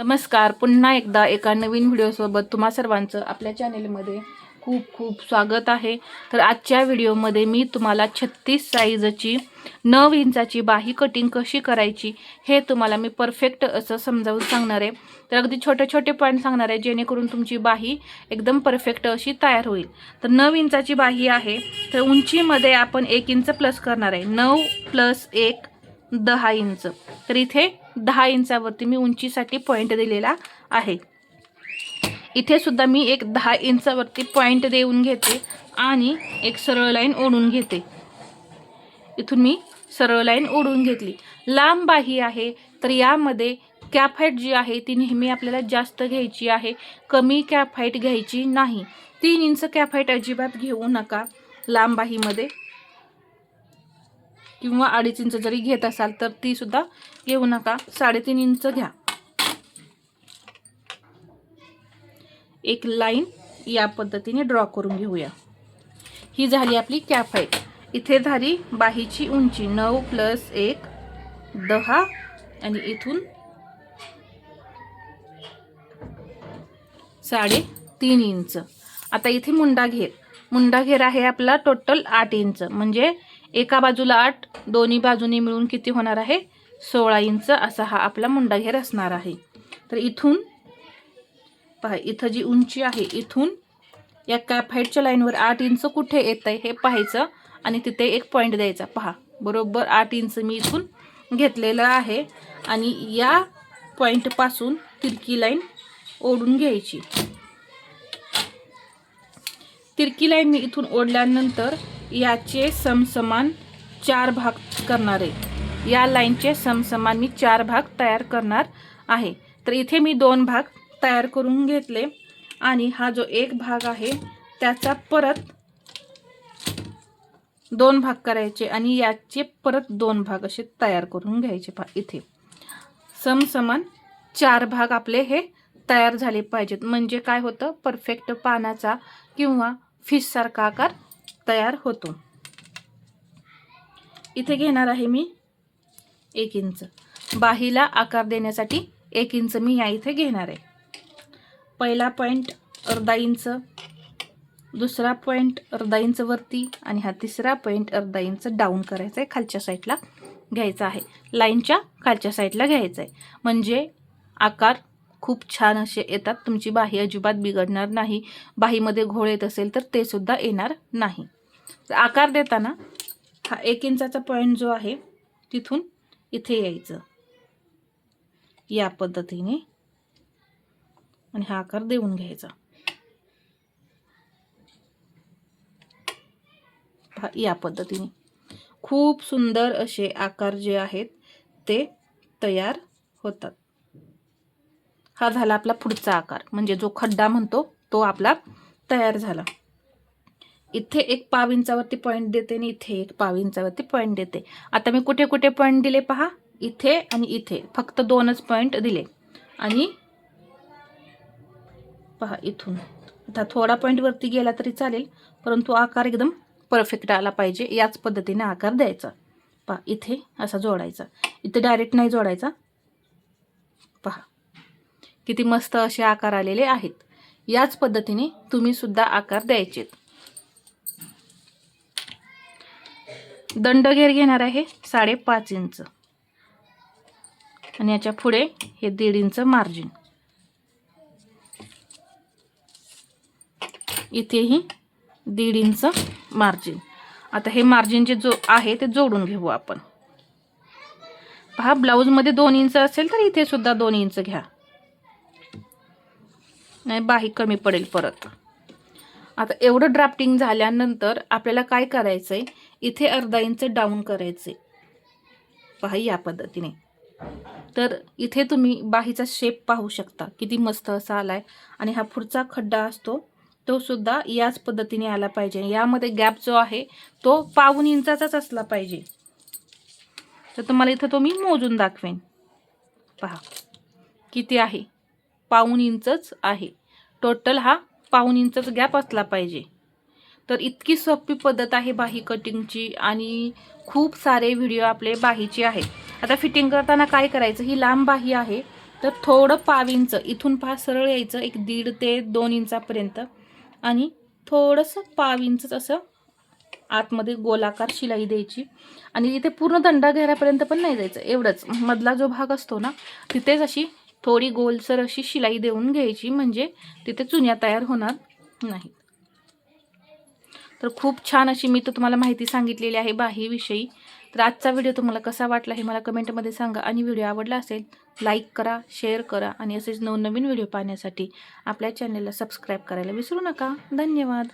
नमस्कार. पुन्हा एकदा एका नवीन व्हिडिओसोबत तुम्हा सर्वांचं आपल्या चॅनेलमध्ये खूप खूप स्वागत आहे. तर आजच्या व्हिडिओमध्ये मी तुम्हाला छत्तीस साईजची नऊ इंचाची बाही कटिंग कशी करायची हे तुम्हाला मी परफेक्ट असं समजावून सांगणार आहे. तर अगदी छोटे छोटे पॉईंट सांगणार आहे जेणेकरून तुमची बाही एकदम परफेक्ट अशी तयार होईल. तर नऊ इंचाची बाही आहे. तर उंचीमध्ये आपण एक इंच प्लस करणार आहे. नऊ प्लस एक दहा इंच. तर इथे दहा इंचावरती मी उंचीसाठी पॉईंट दिलेला आहे. इथे सुद्धा मी एक दहा इंचावरती पॉईंट देऊन घेते आणि एक सरळ लाईन ओढून घेते. इथून मी सरळ लाईन ओढून घेतली. लांब बाही आहे तर यामध्ये कॅप हाईट जी आहे ती नेहमी आपल्याला जास्त घ्यायची आहे. कमी कॅप हाईट घ्यायची नाही. तीन इंच कॅप हाईट अजिबात घेऊ नका लांब बाहीमध्ये. किंवा अडीच इंच जरी घेत असाल तर ती सुद्धा घेऊ नका. साडेतीन इंच घ्या. एक लाईन या पद्धतीने ड्रॉ करून घेऊया. ही झाली आपली कॅप आहे. इथे झाली बाहीची उंची नऊ प्लस एक दहा आणि इथून साडे तीन इंच. आता इथे मुंडा घेर. मुंडा घेर आहे आपला टोटल आठ इंच. म्हणजे एका बाजूला आठ दोन्ही बाजूनी मिळून किती होणार आहे? सोळा इंच असा हा आपला मुंडा घेर असणार आहे. तर इथून पहा इथं जी उंची आहे इथून या कॅप हाईटच्या लाईनवर आठ इंच कुठे येत आहे हे पाहायचं आणि तिथे एक पॉईंट द्यायचा. पहा बरोबर आठ इंच मी इथून घेतलेलं आहे आणि या पॉईंटपासून तिरकी लाईन ओढून घ्यायची. तिरकी लाईन मी इथून ओढल्यानंतर याचे समसमान चार भाग करणार. आहे या लाईनचे समसमान मी चार भाग तयार करणार आहे. तर इथे मी दोन भाग तयार करून घेतले आणि हा जो एक भाग आहे त्याचा परत दोन भाग करायचे आणि याचे परत दोन भाग असे तयार करून घ्यायचे पा इथे. समसमान चार भाग आपले हे तयार झाले पाहिजेत. म्हणजे काय होतं? परफेक्ट पानाचा किंवा फिशसारखा आकार तयार होतो. इथे घेणार आहे मी एक इंच. बाहीला आकार देण्यासाठी एक इंच मी या इथे घेणार आहे. पहिला पॉईंट अर्धा इंच दुसरा पॉईंट अर्धा इंच वरती आणि हा तिसरा पॉईंट अर्धा इंच डाऊन करायचा आहे खालच्या साईडला घ्यायचा आहे. लाईनच्या खालच्या साईडला घ्यायचा आहे. म्हणजे आकार खूप छान असे येतात. तुमची बाही अजिबात बिघडणार नाही. बाहीमध्ये घोळ येत असेल तर ते सुद्धा येणार नाही. आकार देताना हा एक इंचाचा पॉईंट जो आहे तिथून इथे यायचं. या पद्धतीने आणि हा आकार देऊन घ्यायचा. या पद्धतीने. खूप सुंदर असे आकार जे आहेत ते तयार होतात. हा झाला आपला पुढचा आकार. म्हणजे जो खड्डा म्हणतो तो आपला तयार झाला. इथे एक पाव इंचावरती पॉईंट देते आणि इथे एक पाव इंचावरती पॉईंट देते. आता मी कुठे कुठे पॉईंट दिले पहा? इथे आणि इथे. फक्त दोनच पॉईंट दिले. आणि पहा इथून. आता थोडा पॉईंट वरती गेला तरी चालेल परंतु आकार एकदम परफेक्ट आला पाहिजे. याच पद्धतीने आकार द्यायचा. पहा इथे असा जोडायचा. इथे डायरेक्ट नाही जोडायचा. पहा. किती मस्त असे आकार आलेले आहेत. याच पद्धतीने तुम्ही सुद्धा आकार द्यायचेत. दंडघेर घेणार आहे साडेपाच इंच. आणि याच्यापुढे हे दीड इंच मार्जिन इथेही दीड इंच मार्जिन आता हे मार्जिन जे जो आहे ते जोडून घेऊ आपण. पहा ब्लाऊजमध्ये दोन इंच असेल तर इथे सुद्धा दोन इंच घ्या. नाही बाही कमी पडेल परत. आता एवढं ड्राफ्टिंग झाल्यानंतर आपल्याला काय करायचं आहे इथे अर्धा इंच डाऊन करायचे. पहा या पद्धतीने. तर इथे तुम्ही बाहीचा शेप पाहू शकता. किती मस्त असा आलाय. आणि हा पुढचा खड्डा असतो तो सुद्धा याच पद्धतीने आला पाहिजे. यामध्ये गॅप जो आहे तो पाऊन इंचाचाच असला पाहिजे. तर तुम्हाला इथं तो मी मोजून दाखवेन. पहा किती आहे? पाऊन इंचच आहे. टोटल हा पाऊन इंचच गॅप असला पाहिजे. तर इतकी सोपी पद्धत आहे बाही कटिंगची आणि खूप सारे व्हिडिओ आपले बाहीचे आहेत. आता फिटिंग करताना काय करायचं? ही लांब बाही आहे तर थोडं पाव इंच इथून पहा सरळ यायचं एक दीड ते दोन इंचापर्यंत. आणि थोडंसं पाव इंच असं आतमध्ये गोलाकार शिलाई द्यायची. आणि इथे पूर्ण दंडा घेऱ्यापर्यंत पण नाही जायचं एवढंच. मधला जो भाग असतो ना तिथेच अशी थोडी गोलसर अशी शिलाई देऊन घ्यायची म्हणजे तिथे चुन्या तयार होणार नाही. तर खूप छान अशी मी तर तुम्हाला माहिती सांगितलेली आहे बाहीविषयी तर आजचा व्हिडिओ तुम्हाला कसा वाटला हे मला कमेंटमध्ये सांगा आणि व्हिडिओ आवडला असेल लाईक करा शेअर करा आणि असेच नवनवीन व्हिडिओ पाहण्यासाठी आपल्या चॅनलला सबस्क्राईब करायला विसरू नका. धन्यवाद.